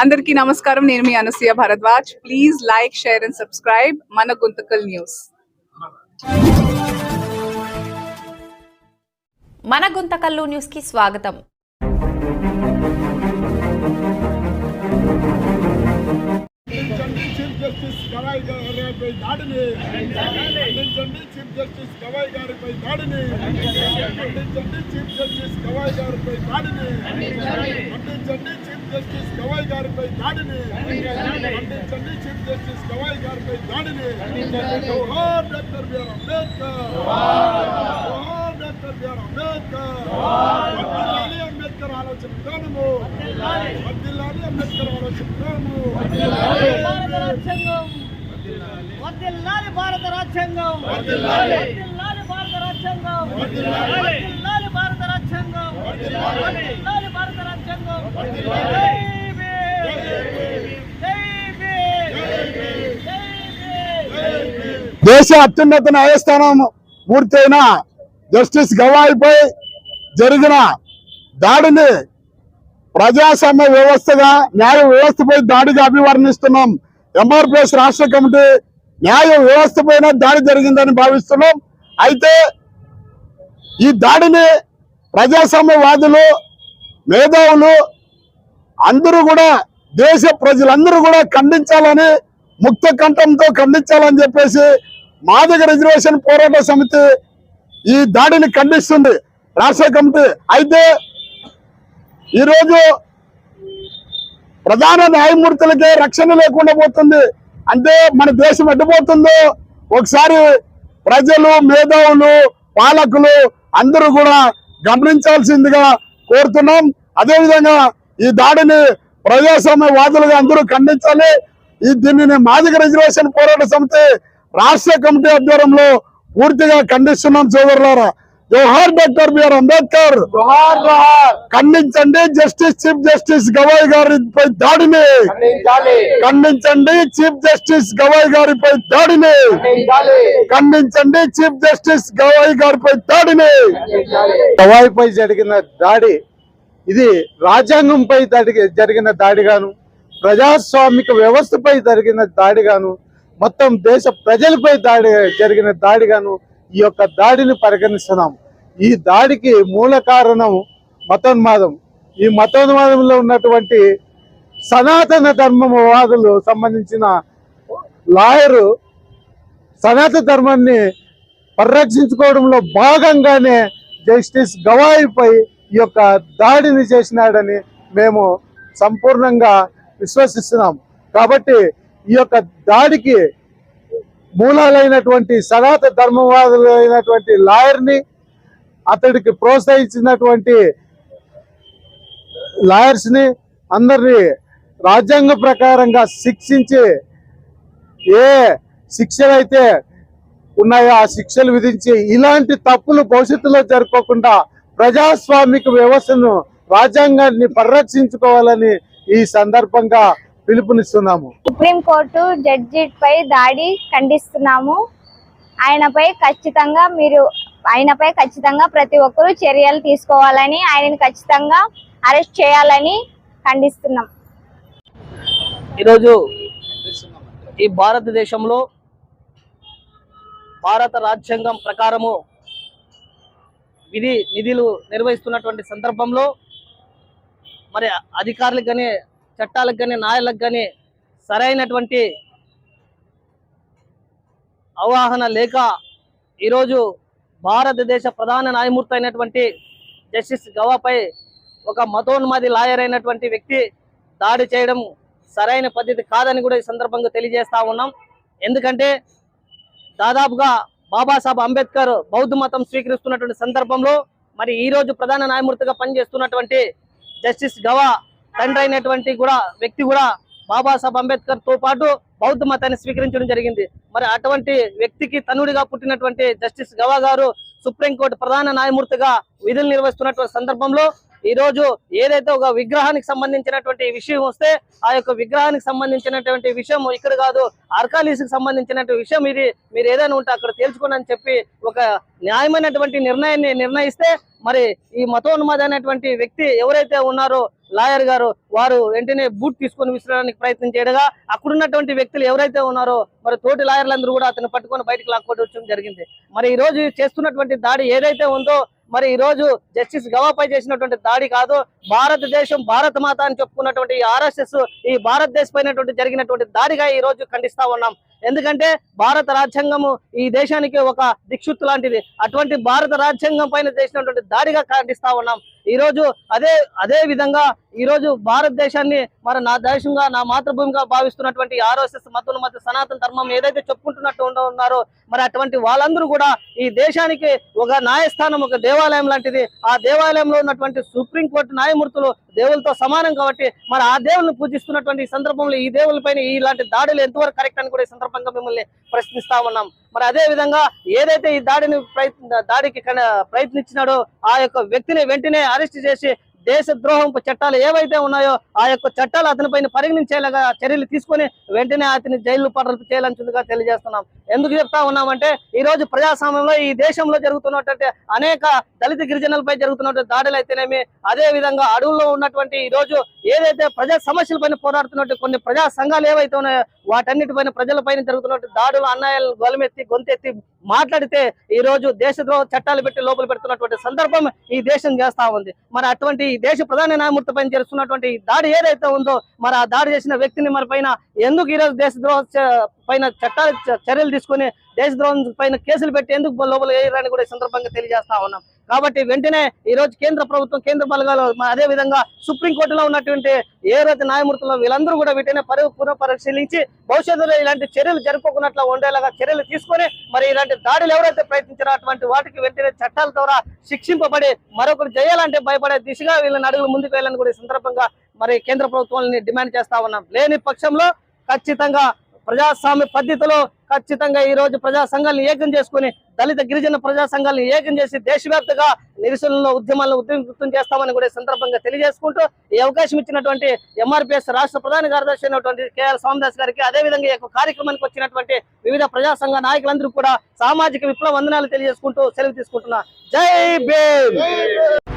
అందరికీ నమస్కారం. నేను మీ Anasuya Bharadwaj. Please like share and subscribe మన గుంతకల్ న్యూస్. మన గుంతకల్లు న్యూస్కి స్వాగతం. జస్టిస్ గవాయ్ గారిపై దాడిని ఖండించండి చీఫ్ జస్టిస్ గవాయ్ గారిపై దాడిని. ఖండించండి చీఫ్ జస్టిస్ గవాయ్ గారిపై దాడిని ఖండించండి చీఫ్ జస్టిస్ గవాయ్ గారిపై దాడిని ఖండించండి చీఫ్ జస్టిస్ గవాయ్ గారిపై దాడిని జోహార్ డాక్టర్ బిఆర్ అంబేద్కర్. జోహార్ doctor B R Ambedkar. Ambedkar ఆలోచన విధానము. వర్ధిల్లాలి అంబేద్కర్ ఆలోచన విధానము. భారత రాజ్యాంగం వర్ధిల్లాలి భారత రాజ్యాంగం. వర్ధిల్లాలి భారత రాజ్యాంగం. వర్ధిల్లాలి భారత రాజ్యాంగం. వర్ధిల్లాలి భారత రాజ్యాంగం భీమ్ జై భీమ్ జై భీమ్ దేశ అత్యున్నత న్యాయస్థానం పూర్తయిన జస్టిస్ గవాయిపై జరిగిన దాడిని ప్రజాస్వామ్య వ్యవస్థగా న్యాయ వ్యవస్థపై దాడిగా అభివర్ణిస్తున్నాం. ఎంఆర్పిఎస్ రాష్ట్ర కమిటీ న్యాయ వ్యవస్థ పైన దాడి జరిగిందని భావిస్తున్నాం. అయితే ఈ దాడిని ప్రజాస్వామ్యవాదులు మేధావులు అందరూ కూడా దేశ ప్రజలందరూ కూడా ఖండించాలని ముక్త కంఠంతో ఖండించాలని చెప్పేసి మాదిగ రిజర్వేషన్ పోరాట సమితి ఈ దాడిని ఖండిస్తుంది. రాష్ట్ర కమిటీ. అయితే ఈరోజు ప్రధాన న్యాయమూర్తులకే రక్షణ లేకుండా పోతుంది. అంటే మన దేశం ఎడ్డిపోతుందో ఒకసారి ప్రజలు మేధావులు పాలకులు అందరూ కూడా గమనించాల్సిందిగా కోరుతున్నాం. అదేవిధంగా ఈ దాడిని ప్రజాస్వామ్యవాదులుగా అందరూ ఖండించాలి. ఈ దీనిని మాదిగ రిజర్వేషన్ పోరాట సమితి రాష్ట్ర కమిటీ ఆధ్వర్యంలో పూర్తిగా ఖండిస్తున్నాం సోదరులారా. జోహార్ డాక్టర్ బిఆర్ అంబేద్కర్. ఖండించండి జస్టిస్ చీఫ్ జస్టిస్ గవాయ్ గారిపై దాడిని. ఖండించండి చీఫ్ జస్టిస్ గవాయ్ గారిపై దాడిని. ఖండించండి చీఫ్ జస్టిస్ గవాయ్ గారిపై దాడిని. గవాయిపై జరిగిన దాడి ఇది రాజ్యాంగంపై జరిగి- జరిగిన దాడిగాను ప్రజాస్వామిక వ్యవస్థపై జరిగిన దాడిగాను మొత్తం దేశ ప్రజలపై దాడి జరిగిన దాడిగాను ఈ యొక్క దాడిని పరిగణిస్తున్నాం. ఈ దాడికి మూల కారణం మతోన్మాదం. ఈ మతోన్మాదంలో ఉన్నటువంటి సనాతన ధర్మవాదులు సంబంధించిన లాయరు సనాతన ధర్మాన్ని పరిరక్షించుకోవడంలో భాగంగానే జస్టిస్ గవాయిపై ఈ యొక్క దాడిని చేసినాడని మేము సంపూర్ణంగా విశ్వసిస్తున్నాం. కాబట్టి ఈ యొక్క దాడికి మూలాలైనటువంటి సనాతన ధర్మవాదులు అయినటువంటి లాయర్ని అతడికి ప్రోత్సహించినటువంటి లాయర్స్ని అందరినీ రాజ్యాంగ ప్రకారంగా శిక్షించి ఏ శిక్షలు అయితే ఉన్నాయో ఆ శిక్షలు విధించి ఇలాంటి తప్పులు భవిష్యత్తులో జరుపుకోకుండా ప్రజాస్వామిక వ్యవస్థను రాజ్యాంగాన్ని పరిరక్షించుకోవాలని ఈ సందర్భంగా పిలుపునిస్తున్నాము. సుప్రీంకోర్టు జడ్జి పై దాడి ఖండిస్తున్నాము. ఆయనపై ఖచ్చితంగా మీరు ఆయనపై ఖచ్చితంగా ప్రతి ఒక్కరూ చర్యలు తీసుకోవాలని ఆయనని ఖచ్చితంగా అరెస్ట్ చేయాలని ఖండిస్తున్నాం. ఈరోజు ఈ భారతదేశంలో భారత రాజ్యాంగం ప్రకారము విధి నిధులు నిర్వహిస్తున్నటువంటి సందర్భంలో మరి అధికారులకు కానీ చట్టాలకు కానీ న్యాయాలకు కానీ సరైనటువంటి అవగాహన లేక ఈరోజు భారతదేశ ప్రధాన న్యాయమూర్తి అయినటువంటి జస్టిస్ గవాపై ఒక మతోన్మాది లాయర్ అయినటువంటి వ్యక్తి దాడి చేయడం సరైన పద్ధతి కాదని కూడా ఈ సందర్భంగా తెలియజేస్తా ఉన్నాం. ఎందుకంటే దాదాపుగా బాబాసాహెబ్ అంబేద్కర్ బౌద్ధ మతం స్వీకరిస్తున్నటువంటి సందర్భంలో మరి ఈ రోజు ప్రధాన న్యాయమూర్తిగా పనిచేస్తున్నటువంటి జస్టిస్ గవా తండ్రి అయినటువంటి కూడా వ్యక్తి కూడా బాబాసాహెబ్ అంబేద్కర్తో పాటు బౌద్ధ మతాన్ని స్వీకరించడం జరిగింది. మరి అటువంటి వ్యక్తికి తనుడిగా పుట్టినటువంటి జస్టిస్ గవా గారు సుప్రీంకోర్టు ప్రధాన న్యాయమూర్తిగా విధులు నిర్వహిస్తున్నటువంటి సందర్భంలో ఈ రోజు ఏదైతే ఒక విగ్రహానికి సంబంధించినటువంటి విషయం వస్తే ఆ యొక్క విగ్రహానికి సంబంధించినటువంటి విషయం ఇక్కడ కాదు అర్కాలీస్కి సంబంధించినటువంటి విషయం ఇది. మీరు ఏదైనా ఉంటే అక్కడ తేల్చుకోండి అని చెప్పి ఒక న్యాయమైనటువంటి నిర్ణయాన్ని నిర్ణయిస్తే మరి ఈ మతోన్మాద అనేటువంటి వ్యక్తి ఎవరైతే ఉన్నారో లాయర్ గారు వారు వెంటనే బూట్ తీసుకొని విసరడానికి ప్రయత్నం చేయడగా అక్కడ ఉన్నటువంటి వ్యక్తులు ఎవరైతే ఉన్నారో మరి తోటి లాయర్లందరూ కూడా అతను పట్టుకొని బయటకు లాక్కోవడం జరిగింది. మరి ఈ రోజు చేస్తున్నటువంటి దాడి ఏదైతే ఉందో మరి ఈ రోజు జస్టిస్ గవాపై చేసినటువంటి దాడి కాదు భారతదేశం భారత మాత అని చెప్పుకున్నటువంటి ఆర్ఎస్ఎస్ ఈ భారతదేశం పైనటువంటి జరిగినటువంటి దాడిగా ఈ రోజు ఖండిస్తా ఉన్నాం. ఎందుకంటే భారత రాజ్యాంగము ఈ దేశానికి ఒక దిక్షుత్తు లాంటిది. అటువంటి భారత రాజ్యాంగం పైన చేసినటువంటి దాడిగా ఖండిస్తా ఉన్నాం. ఈ రోజు అదే అదే విధంగా ఈ రోజు భారతదేశాన్ని మరి నా దేశంగా నా మాతృభూమిగా భావిస్తున్నటువంటి ఆర్ఎస్ఎస్ మతుల మధ్య సనాతన ధర్మం ఏదైతే చెప్పుకుంటున్నట్టు ఉన్నారో మరి అటువంటి వాళ్ళందరూ కూడా ఈ దేశానికి ఒక న్యాయస్థానం ఒక దేవాలయం లాంటిది. ఆ దేవాలయంలో ఉన్నటువంటి సుప్రీం కోర్టు న్యాయమూర్తులు దేవులతో సమానం కాబట్టి మరి ఆ దేవుల్ని పూజిస్తున్నటువంటి ఈ సందర్భంలో ఈ దేవుల పైన ఇలాంటి దాడులు ఎంతవరకు కరెక్ట్ అని కూడా ఈ సందర్భంగా మిమ్మల్ని ప్రశ్నిస్తా ఉన్నాం. మరి అదే విధంగా ఏదైతే ఈ దాడిని ప్రయత్న దాడికి ప్రయత్నించినాడో ఆ యొక్క వ్యక్తిని వెంటనే అరెస్ట్ చేసి దేశ ద్రోహం చట్టాలు ఏవైతే ఉన్నాయో ఆ యొక్క చట్టాలు అతని పైన పరిగణించేలాగా చర్యలు తీసుకొని వెంటనే అతని జైలు పడలు చేయాలంటుందిగా తెలియజేస్తున్నాం. ఎందుకు చెప్తా ఉన్నామంటే ఈ రోజు ప్రజాస్వామ్యంలో ఈ దేశంలో జరుగుతున్నటువంటి అనేక దళిత గిరిజనులపై జరుగుతున్నటువంటి దాడులు అయితేనేమి అదే విధంగా అడవుల్లో ఉన్నటువంటి ఈ రోజు ఏదైతే ప్రజా సమస్యల పైన పోరాడుతున్నట్టు కొన్ని ప్రజా సంఘాలు ఏవైతే ఉన్నాయో వాటన్నిటిపైన ప్రజలపైన జరుగుతున్నటువంటి దాడులు అన్యాయాలు గొలమెత్తి గొంతెత్తి మాట్లాడితే ఈ రోజు దేశద్రోహ చట్టాలు పెట్టి లోపల పెడుతున్నటువంటి సందర్భం ఈ దేశం చేస్తా ఉంది. మరి అటువంటి ఈ దేశ ప్రధాన న్యాయమూర్తి పైన జరుగుతున్నటువంటి దాడి ఏదైతే ఉందో మరి ఆ దాడి చేసిన వ్యక్తిని మరి పైన ఎందుకు ఈరోజు దేశద్రోహ పైన చట్టాలు చర్యలు తీసుకొని దేశద్రోహం పైన కేసులు పెట్టి ఎందుకు లోపల వేయరాని కూడా ఈ సందర్భంగా తెలియజేస్తా ఉన్నాం. కాబట్టి వెంటనే ఈ రోజు కేంద్ర ప్రభుత్వం కేంద్ర బలగాలు అదే విధంగా సుప్రీంకోర్టులో ఉన్నటువంటి ఏ రోజు న్యాయమూర్తులు వీళ్ళందరూ కూడా వీటిని పరి పరిశీలించి భవిష్యత్తులో ఇలాంటి చర్యలు జరుపుకున్నట్లు ఉండేలాగా చర్యలు తీసుకొని మరి ఇలాంటి దాడులు ఎవరైతే ప్రయత్నించారో అటువంటి వాటికి వెంటనే చట్టాల ద్వారా శిక్షింపబడి మరొకరు చేయాలంటే భయపడే దిశగా వీళ్ళని అడుగులు ముందుకు వెళ్ళాలని కూడా ఈ సందర్భంగా మరి కేంద్ర ప్రభుత్వాన్ని డిమాండ్ చేస్తా ఉన్నాం. లేని పక్షంలో ఖచ్చితంగా ప్రజాస్వామ్య పద్ధతిలో ఖచ్చితంగా ఈ రోజు ప్రజా సంఘాలను ఏకం చేసుకుని దళిత గిరిజన ప్రజా సంఘాలను ఏకం చేసి దేశవ్యాప్తంగా నిరసనలో ఉద్యమాలను ఉద్యమం చేస్తామని కూడా సందర్భంగా తెలియజేసుకుంటూ ఈ అవకాశం ఇచ్చినటువంటి ఎంఆర్పిఎస్ రాష్ట్ర ప్రధాన కార్యదర్శి అయినటువంటి కేఆర్ స్వామిదాస్ గారికి అదే విధంగా ఈ యొక్క కార్యక్రమానికి వచ్చినటువంటి వివిధ ప్రజా సంఘ నాయకులందరూ కూడా సామాజిక విప్లవ వందనాలు తెలియజేసుకుంటూ సెలవు తీసుకుంటున్నా. జై భీమ్!